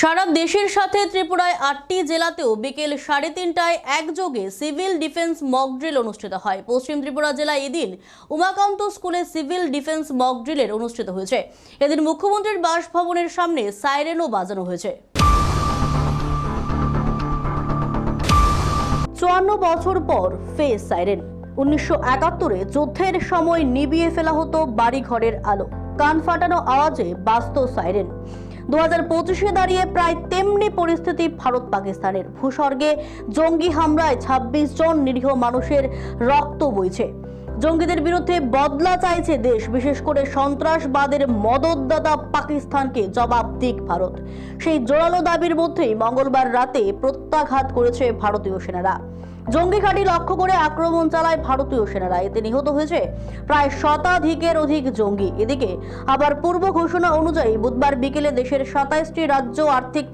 সারা দেশের সাথে ত্রিপুরায় আটটি জেলাতেও বিকেল সাড়ে তিনটায় একযোগে সিভিল ডিফেন্স মক ড্রিল অনুষ্ঠিত হয়। পশ্চিম ত্রিপুরা জেলায় এদিন উমাকান্ত স্কুলে সিভিল ডিফেন্স মক ড্রিলের অনুষ্ঠিত হয়েছে। এদিন মুখ্যমন্ত্রীর বাসভবনের সামনে সাইরেনও বাজানো হয়েছে। চুয়ান্ন বছর পর ফেস সাইরেন। উনিশশো একাত্তরে যুদ্ধের সময় নিভিয়ে ফেলা হতো বাড়িঘরের আলো। কান ফাটানো আওয়াজে বাস্ত সাইরেন। দু পঁচিশে দাঁড়িয়ে প্রায় তেমনি পরিস্থিতি ভারত পাকিস্তানের। ভূস্বর্গে জঙ্গি হামলায় ২৬ জন নিরীহ মানুষের রক্ত বইছে। জঙ্গিদের বিরুদ্ধে বদলা চাইছে দেশ, বিশেষ করে সন্ত্রাসবাদের মদতদাতা পাকিস্তানকে জবাব দিক ভারত। সেই জোরালো দাবির মধ্যেই মঙ্গলবার রাতে প্রত্যাঘাত করেছে ভারতীয় সেনারা। জঙ্গি ঘাঁটি লক্ষ্য করে আক্রমণ চালায় ভারতীয় সেনারা। এতে নিহত হয়েছে প্রায় শতাধিকের অধিক জঙ্গি। এদিকে আবার পূর্ব ঘোষণা অনুযায়ী বুধবার বিকেলে দেশের সাতাইশটি রাজ্য আর্থিক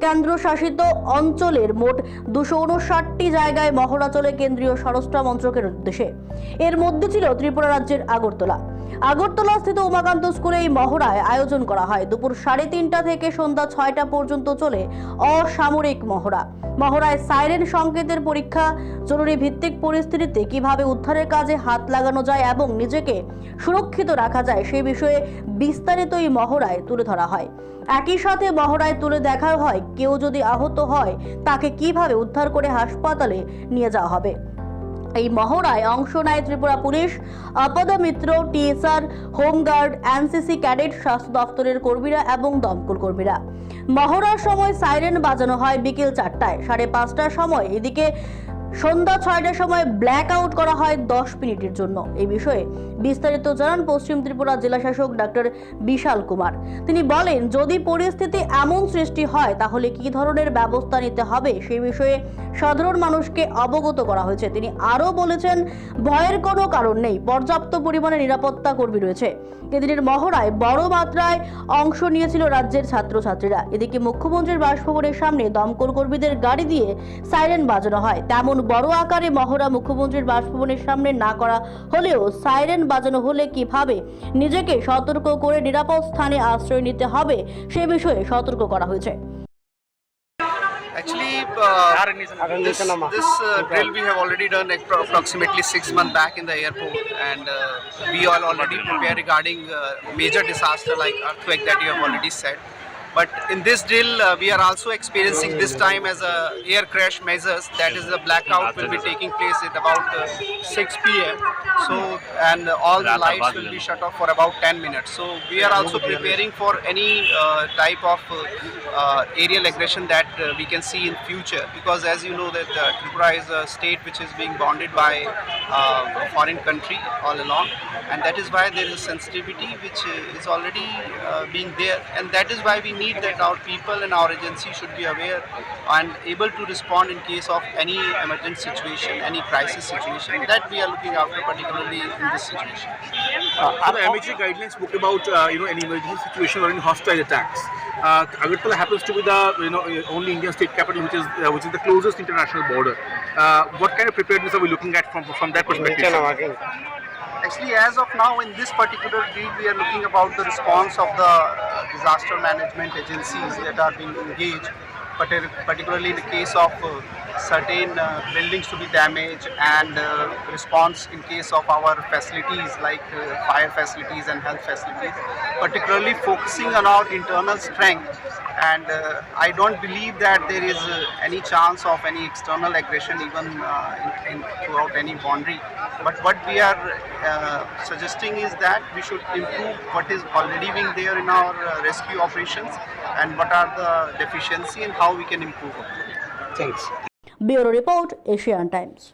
কেন্দ্রশাসিত অঞ্চলের মোট দুশো উনষাটটি জায়গায় মহড়া চলে কেন্দ্রীয় স্বরাষ্ট্র মন্ত্রকের উদ্দেশ্যে। এর মধ্যে ছিল ত্রিপুরা রাজ্যের আগরতলা। আগরতলা স্থিত উমাকান্ত স্কুলে এই মহড়ায় আয়োজন করা হয়। দুপুর সাড়ে তিনটা থেকে সন্ধ্যা ছয়টা পর্যন্ত চলে অসামরিক মহড়া। মহড়ায় সাইরেন সংকেতের পরীক্ষা, জরুরি ভিত্তিক পরিস্থিতিতে কীভাবে উদ্ধারের কাজে হাত লাগানো যায় এবং নিজেকে সুরক্ষিত রাখা যায় সেই বিষয়ে বিস্তারিত এই মহড়ায় তুলে ধরা হয়। একই সাথে মহড়ায় তুলে দেখা হয়, কেউ যদি আহত হয়, তাকে কীভাবে উদ্ধার করে হাসপাতালে নিয়ে যাওয়া হবে। এই মহড়ায় অংশ নেয় Tripura police. Aapda Mitra TSR, home guard, NCC cadet, স্বাস্থ্য দপ্তরের কর্মীরা এবং দমকল কর্মীরা। মহড়ার সময় সাইরেন বাজানো হয় বিকেল চারটায়। সাড়ে পাঁচটার সময় এদিকে সন্ধ্যা ছয়টার সময় ব্ল্যাক আউট করা হয় দশ মিনিটের জন্য। এই বিষয়ে বিস্তারিত জানান পশ্চিম ত্রিপুরা জেলাশাসক ডক্টর বিশাল কুমার। তিনি বলেন, যদি পরিস্থিতি এমন সৃষ্টি হয়, তাহলে কি ধরনের ব্যবস্থা নিতে হবে? সেই বিষয়ে সাধারণ মানুষকে অবগত করা হয়েছে। তিনি আরও বলেছেন, ভয়ের কোনো কারণ নেই, পর্যাপ্ত পরিমাণে নিরাপত্তা কর্মী রয়েছে। এদিনের মহড়ায় বড় মাত্রায় অংশ নিয়েছিল রাজ্যের ছাত্রছাত্রীরা। এদিকে মুখ্যমন্ত্রীর বাসভবনের সামনে দমকল কর্মীদের গাড়ি দিয়ে সাইরেন বাজানো হয়। তেমন বড় আকারে মহড়া মুখ্যমন্ত্রীর বাসভবনের সামনে না করা হলেও সাইরেন বাজানো হলে কীভাবে নিজেকে সতর্ক করে নিরাপদ স্থানে আশ্রয় নিতে হবে সে বিষয়ে সতর্ক করা হয়েছে Actually, uh, this, this uh, drill we have already done approximately six months back in the airport, and uh, we all already prepared regarding uh, major disaster like earthquake that you have already said. But in this drill, uh, we are also experiencing this time as a air crash measures. That is, the blackout will be taking place at about uh, 6 p.m. So, and all the lights will be shut off for about 10 minutes. So, we are also preparing for any uh, type of uh, uh, aerial aggression that uh, we can see in future. Because as you know, that uh, Tripura is a state which is being bounded by uh, a foreign country all along, and that is why there is a sensitivity which uh, is already uh, being there, and that is why we need that our people and our agency should be aware and able to respond in case of any emergent situation, any crisis situation that we are looking after, particularly in this situation. Uh, the MHA guidelines spoke about uh, you know any emergency situation or any hostile attacks. Uh, Agartala happens to be the you know only Indian state capital which is uh, which is the closest international border. Uh, what kind of preparedness are we looking at from from that perspective? Actually, as of now, in this particular drill, we are looking about the response of the disaster management agencies that are being engaged, partic- particularly in the case of uh, certain uh, buildings to be damaged and uh, response in case of our facilities like fire facilities and health facilities, particularly focusing on our internal strength and uh, I don't believe that there is uh, any chance of any external aggression even uh, in, in, throughout any boundary. But what we are uh, suggesting is that we should improve what is already being there in our uh, rescue operations and what are the deficiency and how we can improve. Thanks. Bureau Report, Asian Times.